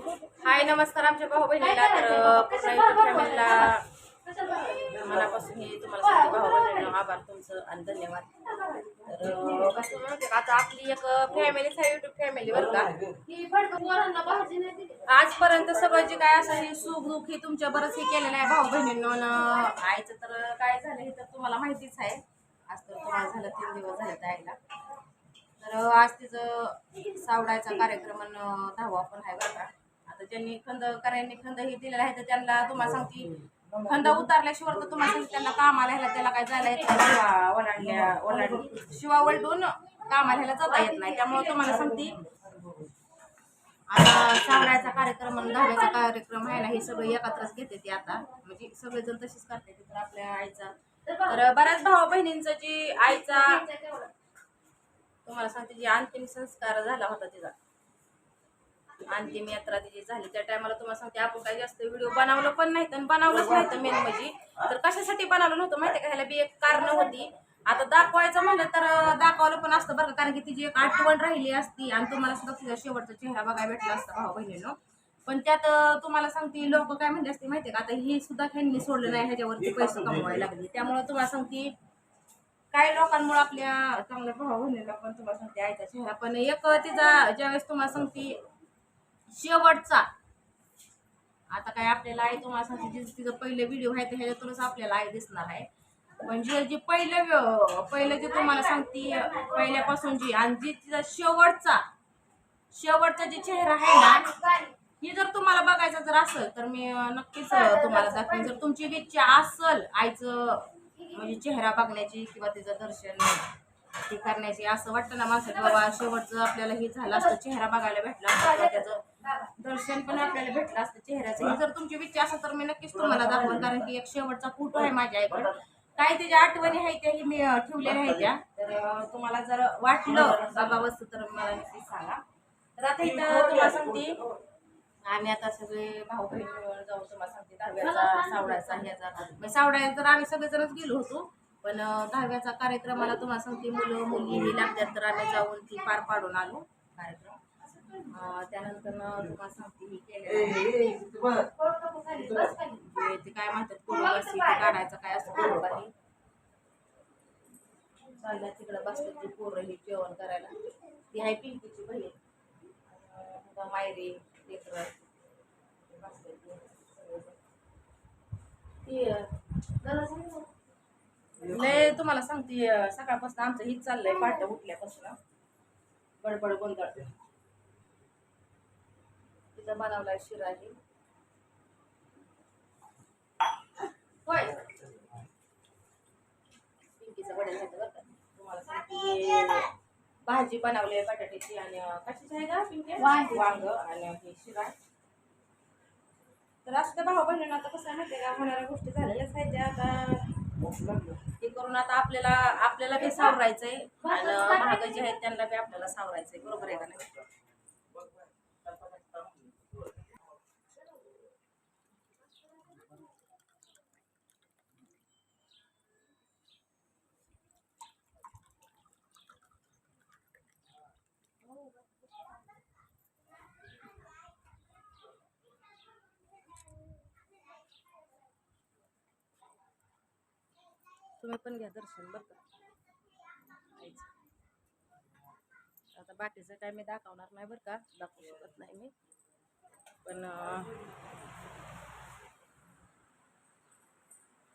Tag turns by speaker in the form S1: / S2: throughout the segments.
S1: हाय नमस्कार आमच्या भाऊ बहिणीला तर पूर्ण युट्यूब फॅमिलीला मनापासून हे तुम्हाला भाऊ बहिणीला आभार तुमचं आणि धन्यवाद. तर कसं म्हणते आता आपली एक फॅमिलीच आहे युट्यूब फॅमिली बरं का. आजपर्यंत सगळं जे काय असं हे सुख दुःख हे तुमच्या बरंच हे केलेलं आहे भाऊ बहिणींना आईचं तर काय झालं हे तर तुम्हाला माहितीच आहे. आज तर तुम्हाला झालं तीन दिवस झाले तर आईला. तर आज तिचं सावडायचा कार्यक्रम धावा दहावा पण आहे बरं का. आता ज्यांनी खंद करायनी खंद हे दिलेला आहे तर त्यांना तुम्हाला सांगते खंद उतारल्याशिवाय तर तुम्हाला सांगते त्यांना कामाला ह्याला त्याला काय जायला येत नाही. शिवा ओलांडल्या ओलांड शिवा वलटून कामाला ह्याला जाता येत नाही. त्यामुळे तुम्हाला सांगते आता सावडायचा कार्यक्रम आणि दहाव्याचा कार्यक्रम आहे ना हे सगळं एकत्रच घेते ते आता. म्हणजे सगळेजण तसेच करते तर आपल्या आईचा. तर बऱ्याच भाऊ बहिणींचं जी आईचा तुम्हाला सांगते जी अंतिम संस्कार झाला होता तिचा. अंतिम यात्रा तिची झाली त्या टायमाला तुम्हाला सांगते आपण काही जास्त व्हिडिओ बनवलं पण नाही आणि बनवलंच नाही तर मेन म्हणजे. तर कशासाठी बनवलं नव्हतं माहिती का? ह्याला बी एक कारण होती. आता दाखवायचं म्हणलं तर दाखवलं पण असतं बरं कारण की तिची एक आठवण राहिली असती आणि तुम्हाला सुद्धा तिचा शेवटचा चेहरा बघायला भेटला असता भाऊ बहिणीनं. पण त्यात तुम्हाला सांगते लोक काय म्हणले असते माहिती आहे का? आता हे सुद्धा ह्यांनी सोडलं नाही ह्याच्यावरती पैसे कमवायला लागले. त्यामुळे तुम्हाला सांगते काही लोकांमुळे आपल्या चांगल्या भाऊ बहिणीला पण तुम्हाला सांगते आईचा चेहरा पण एक तिचा ज्यावेळेस तुम्हाला सांगते शेवटचा. आता काय आपल्याला आहे तुम्हाला सांगते पहिले व्हिडिओ आहे ह्याच्यातूनच आपल्याला आई दिसणार आहे. म्हणजे जे पहिलं पहिलं जे तुम्हाला सांगते पहिल्यापासून जी आणि जी तिचा शेवटचा शेवटचा जे चेहरा आहे ना हे जर तुम्हाला बघायचं जर असेल तर मी नक्कीच तुम्हाला दाखवेन. जर तुमची इच्छा असेल आईचं म्हणजे चेहरा बघण्याची किंवा तिचं दर्शन हे करण्याची असं वाटतं ना माणसाला बाबा शेवटचं आपल्याला हे झालं असतं चेहरा बघायला भेटला त्याचं दर्शन पण आपल्याला भेटलं असतं चेहऱ्याचं. जर तुमची इच्छा असेल तर मी नक्कीच तुम्हाला दाखवून कारण की एक शेवटचा फोटो आहे माझ्या आईकडे. काही त्याच्या आठवणी आहेत त्याही मी ठेवलेल्या आहेत त्या. तर तुम्हाला जर वाटलं बाबा वस्तू तर मला नक्कीच सांगा. तर आता इथं तुम्हाला सांगते. आम्ही आता सगळे भाऊ बहिणीवर जाऊ तुम्हाला सांगते दहाव्याचा सावडायचा ह्याचा मग सावडायला तर आम्ही सगळेजणच गेलो होतो पण दहाव्याचा दहाव्याचा कार्यक्रमाला तुम्हाला सांगते मुलं मुली हे लागतात तर आम्ही जाऊन ती पार पाडून आलो. कार्यक्रम. त्यानंतर तुम्हाला सांगते ही ते काय म्हणतात ते काढायचं काय असतं कोरोबाही चालल्या तिकडं बसतात ती पोरं ही जेवण करायला. ती आहे पिंकीची बहीण. मायरी लेकरं. ते. लय तुम्हाला सांगते सकाळपासून आमचं हीच चाललंय पहाटे उठल्यापासून. बडबड गोंधळ. तिथं बनवलाय शिरा ही होय. पिंकीचं वडे झालं बरं का. तुम्हाला सांगते भाजी बनवली आहे बटाट्याची आणि कशाची आहे का पिंकी?
S2: वांगी.
S1: आणि हे शिरा. तर असं भाऊ बहिणींना आता कसं माहिती का? होणाऱ्या गोष्टी झालेल्याच आहेत त्या आता हे करून आता आपल्याला आपल्याला बी सावरायचंय आणि महाग जे आहेत त्यांना बी आपल्याला सावरायचंय. बरोबर आहे का नाही? तुम्ही पण घ्या दर्शन बरं का. आता बाकीचं काय मी दाखवणार नाही बरं का दाखवू शकत नाही मी. पण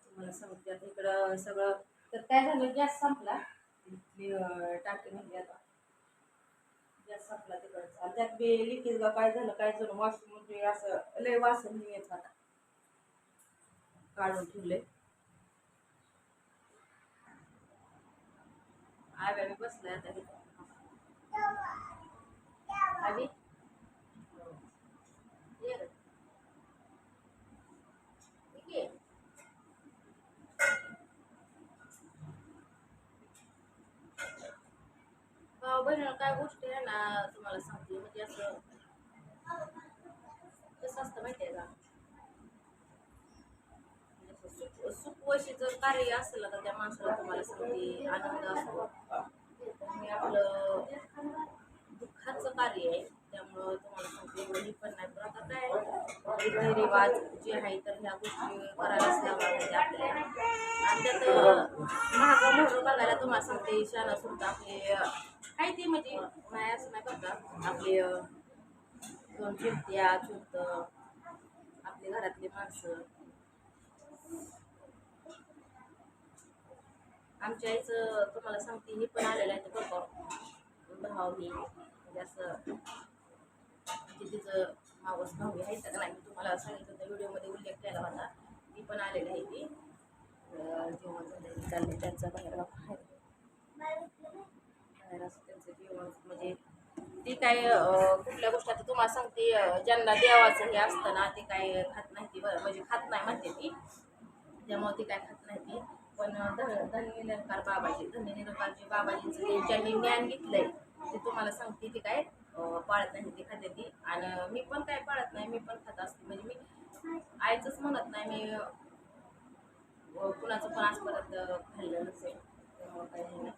S1: तुम्हाला सांगते आता इकडं सगळं तर काय झालं गॅस संपला. टाकी म्हणजे आता. गॅस संपला तिकडचा. आणि त्यात बी लिकेज का काय झालं काय झालं वॉशिंग म्हणजे असं लय वासन नाही येत आता काढून ठेवले. आव्या मी बसले आता इथं. ठीक आहे. भाऊ बहिणीला काय गोष्टी आहे ना तुम्हाला सांगते. म्हणजे असं कसं असतं माहिती आहे का? म्हणजे असं सुखवशीचं कार्य असेल ना तर त्या माणसाला तुम्हाला सांगते आनंद असतो. आणि आपलं दुःखाचं कार्य आहे त्यामुळं तुम्हाला सांगते पण नाही. पण आता काय रिवाज जे आहे तर ह्या गोष्टी करायलाच लावणार म्हणजे आपल्याला आणि त्यात महाग म्हणून बघायला तुम्हाला सांगते शाळा सुद्धा आपले काय ते म्हणजे नाही असं नाही करता आपले दोन चिमत्या चुलत आपली घरातले माणसं. आमच्या आईचं तुम्हाला सांगते हे पण आलेलं आहे ते बघा. भाव ही म्हणजे असं म्हणजे तिचं मावस भाऊ आहे का नाही मी तुम्हाला सांगितलं तर व्हिडिओमध्ये उल्लेख केला होता. ती पण आलेली आहे ती. जेवण झालं चालले त्यांचा बाहेर बाहेर बाहेर असं त्यांचं जेवण म्हणजे ती काय कुठल्या गोष्टी आता तुम्हाला सांगते ज्यांना देवाचं हे असतं ना ते काय खात नाही ती म्हणजे खात नाही म्हणते ती. त्यामुळे ती काय खात नाही ती. पण ध- धन्य निरंकार बाबाजी धन्य निरंकारचे बाबाजींचं ते ज्यांनी ज्ञान घेतलंय ते तुम्हाला सांगते ती काय पाळत नाही ती खाते ती आणि मी पण काय पाळत नाही मी पण खात असते. म्हणजे मी आईचंच म्हणत नाही मी कुणाचं पण आजपर्यंत खाल्लं नसेल. त्यामुळे काही हे नाही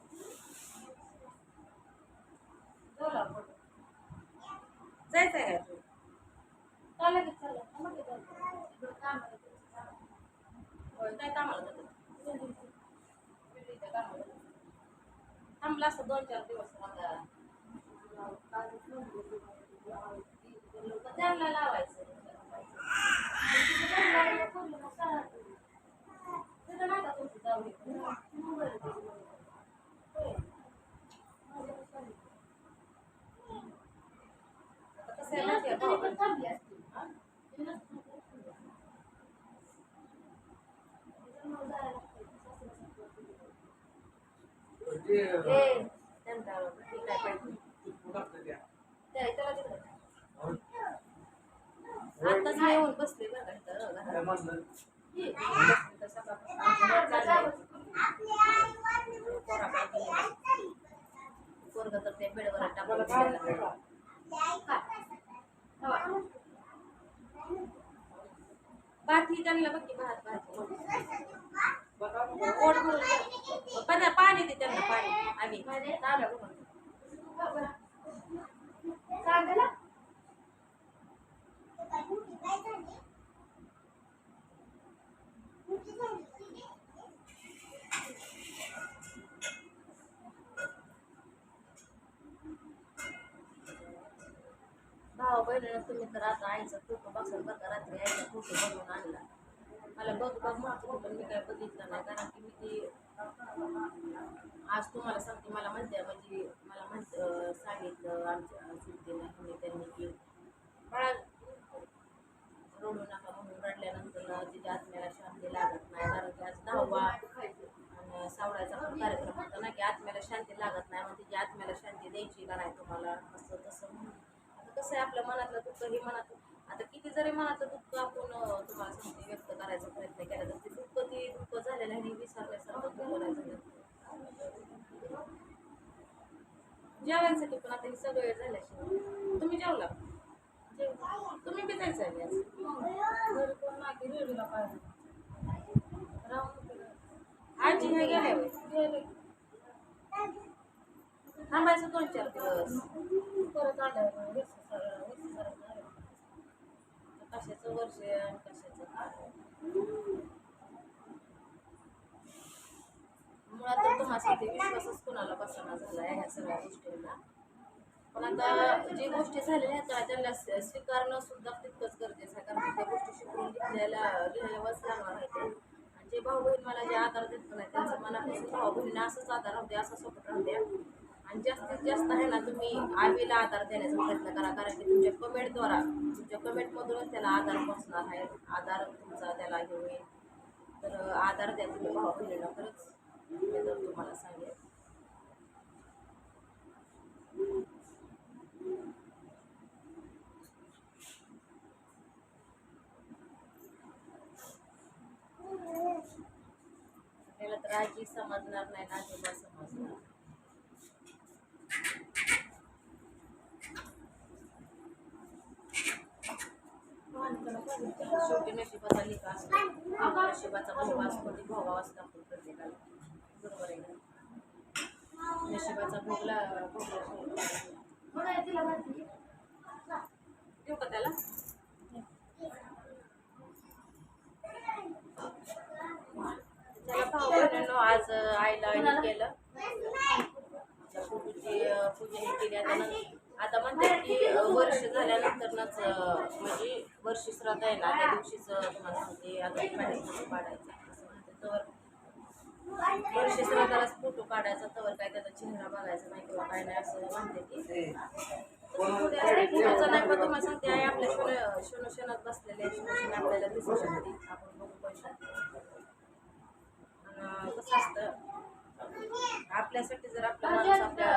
S1: बोला, बोला. जायचं आहे का तू चालेल की चालेल थांबा की चालेल. इकडं काम आहे, तुमचं काम आहे. होय काय कामाला जातं बिल्डिंगच्या कामाला जातं. थांबला असतं दोन चार दिवस समजा त्यांना लावायचं तिथं नाही आता येऊन बसले बरं तर तर ते बेडवर टाकून बाकी भात ही त्यांना बघ की भात भात पोट भरून दे. पण पाणी दे त्यांना पाणी आम्ही चालू बघून. भाऊ बहिणीनं तुम्ही तर आता आईचा फोटो बघा बघा रात्री आईचा फोटो बनवून आणला मला बघ बघ म्हणत पण मी काय बघितलं नाही. कारण की मी ते आज तुम्हाला सांगते मला म्हणते म्हणजे मला म्हणत सांगितलं आमच्या चुलतीनं हिने त्यांनी की बाळा रडू नका म्हणून रडल्यानंतर तिच्या आत्म्याला शांती लागत नाही. कारण की आज दहावा आणि सावळ्याचा पण कार्यक्रम होता ना की आत्म्याला शांती लागत नाही. मग तिच्या आत्म्याला शांती द्यायची का नाही तुम्हाला? असं तसं म्हणून. आता कसं आहे आपल्या मनातलं दुःख हे मनात आता किती जरी मनातलं दुःख आपण तुम्हाला सांगते व्यक्त करायचा प्रयत्न केला तर ते दुःख ते दुःख झालेलं आहे विसरल्यासारखं झालं जेवायसाठी पण आता हे सगळं वेळ झाल्याशिवाय. तुम्ही जेवला? तुम्ही बी जायचं आहे आज? कोण की रेडीला पाहिजे राहून. आजी होय. गेले. थांबायचं दोन चार दिवस. परत आलं कशाचं वर्ष आणि कशाचं आहे? मुळात तर तुम्हाला विश्वासच कोणाला बसना झाला आहे ह्या सगळ्या गोष्टींना. पण आता जे गोष्टी झालेल्या आहेत त्यांना स्वीकारणं सुद्धा तितकंच गरजेचं आहे कारण त्या गोष्टी शिकवून घेतलेल्या लिहायलाच लागणार आहे ते. आणि जे भाऊ बहीण मला जे आधार देत नाही त्यांचं मनापासून भाऊ बहिणीला असंच आधार राहू द्या असं सपोर्ट राहू द्या. आणि जास्तीत जास्त आहे ना तुम्ही आईला आधार देण्याचा प्रयत्न करा कारण की तुमच्या कमेंटद्वारा तुमच्या कमेंटमधूनच त्याला आधार पोचणार आहे. आधार तुमचा त्याला हे होईल तर आधार द्या तुम्ही भाव बहिणीला खरंच. मी तर तुम्हाला सांगेल त्याला तर आजी समजणार नाही ना आजोबा समजणार. नशिबाचा भोग कधी भोगावा असतो आपण बरोबर आहे का भोगला भोगला देऊ का त्याला? भाऊ आज आईला हे केलं. पूजेची केली. आता आता म्हणते की वर्ष झाल्यानंतरच म्हणजे वर्ष श्राद्ध येणार त्या दिवशीच म्हणतो फोटो काढायचा तर वर्ष फोटो काढायचा तवर काय त्याचा चेहरा बघायचा नाही किंवा काय नाही असं म्हणते की नाही पण तुम्हाला सांगते आहे आपल्या शोन शोनोशनात बसलेले शोनोशन आपल्याला दिसू शकते आपण बघू पण शकतो कसं असतं आपल्यासाठी जर आपल्या माणूस आपल्या